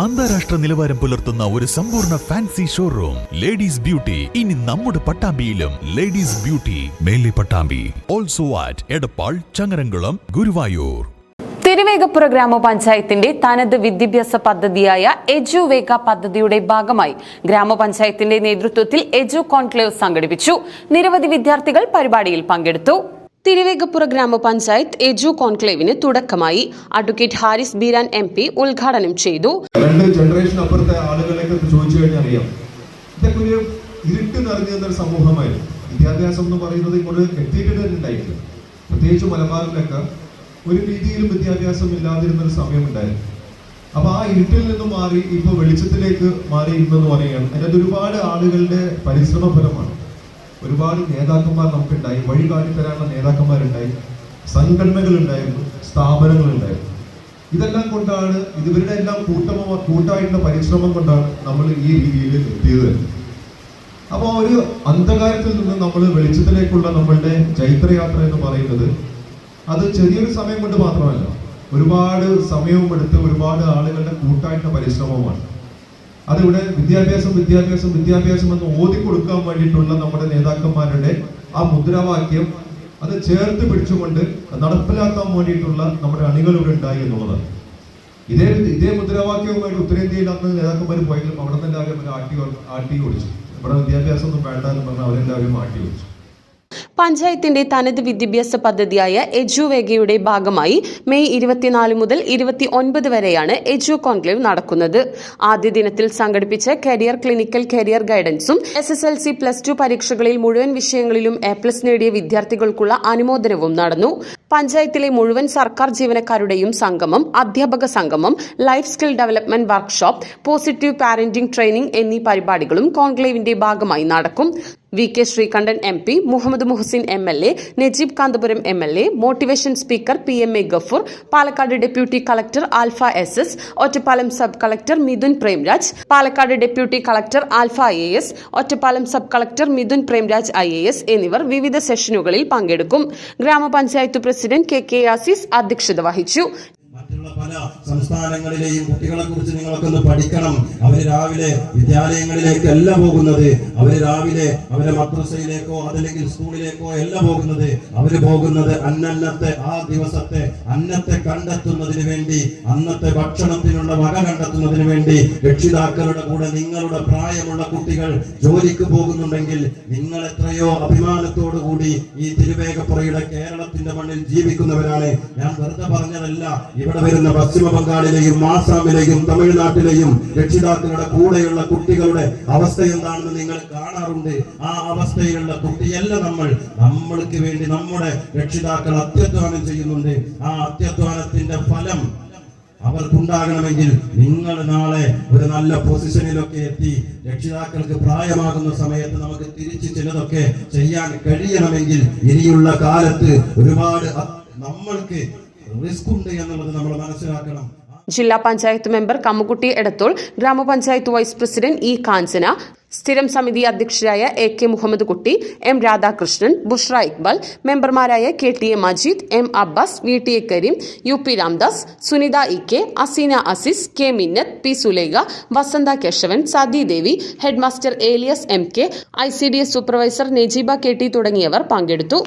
അന്താരാഷ്ട്ര നിലവാരം പുലർത്തുന്ന ഒരു സമ്പൂർണ ഫാൻസി ഷോറൂം ലേഡീസ് ബ്യൂട്ടി ഇനി നമ്മുടെ പട്ടാമ്പിയിലും ladies beauty Mele Pattambi. Also at Edappal Changaramkulam Guruvayur. Thiruvegappura ഗ്രാമപഞ്ചായത്തിന്റെ തനത് വിദ്യാഭ്യാസ പദ്ധതിയായ എജുവേഗ പദ്ധതിയുടെ ഭാഗമായി ഗ്രാമപഞ്ചായത്തിന്റെ നേതൃത്വത്തിൽ എജു കോൺക്ലേവ് സംഘടിപ്പിച്ചു. നിരവധി വിദ്യാർത്ഥികൾ പരിപാടിയിൽ പങ്കെടുത്തു. തിരുവേഗപ്പുറ ഗ്രാമപഞ്ചായത്ത് എജു കോൺക്ലേവിന് തുടക്കമായി. Advocate Haris Beeran M P ഉദ്ഘാടനം ചെയ്തു. രണ്ട് ജനറേഷൻ അപ്പുറത്തെ ആളുകളെ ചോദിച്ചു കഴിഞ്ഞാൽ അറിയാം. ഇതൊക്കെ ഇരുട്ട് നിറഞ്ഞ സമൂഹമായിരുന്നു. വിദ്യാഭ്യാസം എന്ന് പറയുന്നത് ഇങ്ങോട്ട് എത്തിയിട്ട് തന്നെ ഉണ്ടായിട്ടില്ല. പ്രത്യേകിച്ച് മലബാറിലൊക്കെ ഒരു രീതിയിലും വിദ്യാഭ്യാസം ഇല്ലാതിരുന്ന ഒരു സമയമുണ്ടായിരുന്നു. അപ്പൊ ആ ഇരുട്ടിൽ നിന്നും മാറി ഇപ്പൊ വെളിച്ചത്തിലേക്ക് മാറിയിരുന്നെന്ന് പറയുകയാണ്. അതിനകത്ത് ഒരുപാട് ആളുകളുടെ പരിശ്രമ ഫലമാണ് ഒരുപാട് നേതാക്കന്മാർ നമുക്കുണ്ടായി വഴി കാട്ടിത്തരാനുള്ള നേതാക്കന്മാരുണ്ടായി സ്ഥാപനങ്ങൾ ഉണ്ടായിരുന്നു ഇതെല്ലാം കൊണ്ടാണ് ഇവരുടെ എല്ലാം കൂട്ടമോ കൂട്ടായിട്ടുള്ള പരിശ്രമം കൊണ്ടാണ് നമ്മൾ ഈ രീതിയിൽ എത്തിയത്. അപ്പോൾ ഒരു അന്ധകാരത്തിൽ നിന്ന് നമ്മൾ വെളിച്ചത്തിലേക്കുള്ള നമ്മളുടെ ചൈത്രയാത്ര എന്ന് പറയുന്നത് അത് ചെറിയൊരു സമയം കൊണ്ട് മാത്രമല്ല ഒരുപാട് സമയവും എടുത്ത് ഒരുപാട് ആളുകളുടെ കൂട്ടായിട്ടുള്ള പരിശ്രമമാണ് അതിവിടെ വിദ്യാഭ്യാസം വിദ്യാഭ്യാസം വിദ്യാഭ്യാസം എന്ന് ഓതി കൊടുക്കാൻ വേണ്ടിയിട്ടുള്ള നമ്മുടെ നേതാക്കന്മാരുടെ ആ മുദ്രാവാക്യം അത് ചേർത്ത് പിടിച്ചുകൊണ്ട് നടപ്പിലാക്കാൻ വേണ്ടിയിട്ടുള്ള നമ്മുടെ അണികൾ ഇവിടെ ഉണ്ടായി എന്നുള്ളതാണ് ഇതേ ഇതേ മുദ്രാവാക്യവുമായിട്ട് ഉത്തരേന്ത്യയിൽ അന്ന് നേതാക്കന്മാർ പോയെങ്കിലും അവിടെ നിന്ന് എല്ലാവരും ആട്ടി ആട്ടി ഓടിച്ചു. ഇവിടെ വിദ്യാഭ്യാസം ഒന്നും വേണ്ട എന്ന് പറഞ്ഞാൽ അവരെല്ലാവരും ആട്ടി ഓടിച്ചു. പഞ്ചായത്തിന്റെ തനത് വിദ്യാഭ്യാസ പദ്ധതിയായ എജുവേഗയുടെ ഭാഗമായി മെയ് ഇരുപത്തിനാല് മുതൽ ഇരുപത്തി ഒൻപത് വരെയാണ് എജു കോൺക്ലേവ് നടക്കുന്നത്. ആദ്യ ദിനത്തിൽ സംഘടിപ്പിച്ച career clinical career ഗൈഡൻസും S S L C plus two പരീക്ഷകളിൽ മുഴുവൻ വിഷയങ്ങളിലും എ പ്ലസ് നേടിയ വിദ്യാർത്ഥികൾക്കുള്ള അനുമോദനവും നടന്നു. പഞ്ചായത്തിലെ മുഴുവൻ സർക്കാർ ജീവനക്കാരുടെയും സംഗമം അധ്യാപക സംഗമം life skill development workshop positive parenting training എന്നീ പരിപാടികളും കോൺക്ലേവിന്റെ ഭാഗമായി നടക്കും. V K Sreekandan M P Muhammed Muhsin M L A Najeeb Kanthapuram M L A motivation speaker P M A Gafoor Palakkad deputy collector Alpha S S Ottapalam sub collector Mithun Premraj Palakkad deputy collector Alpha I S Ottapalam sub collector Mithun Premraj I A S എന്നിവർ വിവിധ സെഷനുകളിൽ പങ്കെടുക്കും. ഗ്രാമപഞ്ചായത്ത് president K K ആസിസ് അധ്യക്ഷത വഹിച്ചു. പല സംസ്ഥാനങ്ങളിലെയും കുട്ടികളെ കുറിച്ച് നിങ്ങൾക്കൊന്ന് പഠിക്കണം. അവർ രാവിലെ വിദ്യാലയങ്ങളിലേക്ക് അല്ല പോകുന്നത്. അവർ രാവിലെ അവരെ മദ്രസയിലേക്കോ അതല്ലെങ്കിൽ സ്കൂളിലേക്കോ അല്ല പോകുന്നത്. അവർ പോകുന്നത് അന്നന്നത്തെ ആ ദിവസത്തെ അന്നത്തെ കണ്ടെത്തുന്നതിന് വേണ്ടി അന്നത്തെ ഭക്ഷണത്തിനുള്ള വക കണ്ടെത്തുന്നതിന് വേണ്ടി രക്ഷിതാക്കളുടെ കൂടെ നിങ്ങളുടെ പ്രായമുള്ള കുട്ടികൾ ജോലിക്ക് പോകുന്നുണ്ടെങ്കിൽ നിങ്ങൾ എത്രയോ അഭിമാനത്തോടു കൂടി ഈ തിരുവേഗപ്പുറയുടെ കേരളത്തിന്റെ മണ്ണിൽ ജീവിക്കുന്നവരാണ്. ഞാൻ വെറുതെ പറഞ്ഞതല്ല. ഇവിടെ വരുന്ന പശ്ചിമ ബംഗാളിലെയും ആസാമിലെയും തമിഴ്നാട്ടിലെയും രക്ഷിതാക്കളുടെ കൂടെയുള്ള കുട്ടികളുടെ അവസ്ഥ എന്താണെന്ന് നിങ്ങൾ കാണാറുണ്ട്? ആ അവസ്ഥയിലുള്ള കുട്ടിയല്ല നമ്മൾ. നമ്മൾക്ക് വേണ്ടി നമ്മുടെ രക്ഷിതാക്കൾ അത്യധ്വാനം ചെയ്യുന്നുണ്ട്. ആ അത്യധ്വാനത്തിന്റെ ഫലം അവർക്കുണ്ടാകണമെങ്കിൽ നിങ്ങൾ നാളെ ഒരു നല്ല പൊസിഷനിലൊക്കെ എത്തി രക്ഷിതാക്കൾക്ക് പ്രായമാകുന്ന സമയത്ത് നമുക്ക് തിരിച്ച് ചിലതൊക്കെ ചെയ്യാൻ കഴിയണമെങ്കിൽ ഇനിയുള്ള കാലത്ത് ഒരുപാട് നമ്മൾക്ക് റിസ്ക് ഉണ്ട് എന്നുള്ളത് നമ്മൾ മനസ്സിലാക്കണം. ജില്ലാ പഞ്ചായത്ത് മെമ്പർ കമ്മുകുട്ടി എടത്തോൾ ഗ്രാമപഞ്ചായത്ത് വൈസ് പ്രസിഡന്റ് ഇ കാഞ്ചന സ്ഥിരം സമിതി അധ്യക്ഷരായ എ കെ മുഹമ്മദ് കുട്ടി എം രാധാകൃഷ്ണൻ ബുഷ്ര ഇക്ബാൽ മെമ്പർമാരായ K T A Majeed M Abbas V T A Kareem U P Ramdas Sunitha E K Aseena Asis K Minnath P Sulekha Vasantha Kesavan Sathi Devi headmaster Elias M K I C D S supervisor Nejeeba K T തുടങ്ങിയവർ പങ്കെടുത്തു.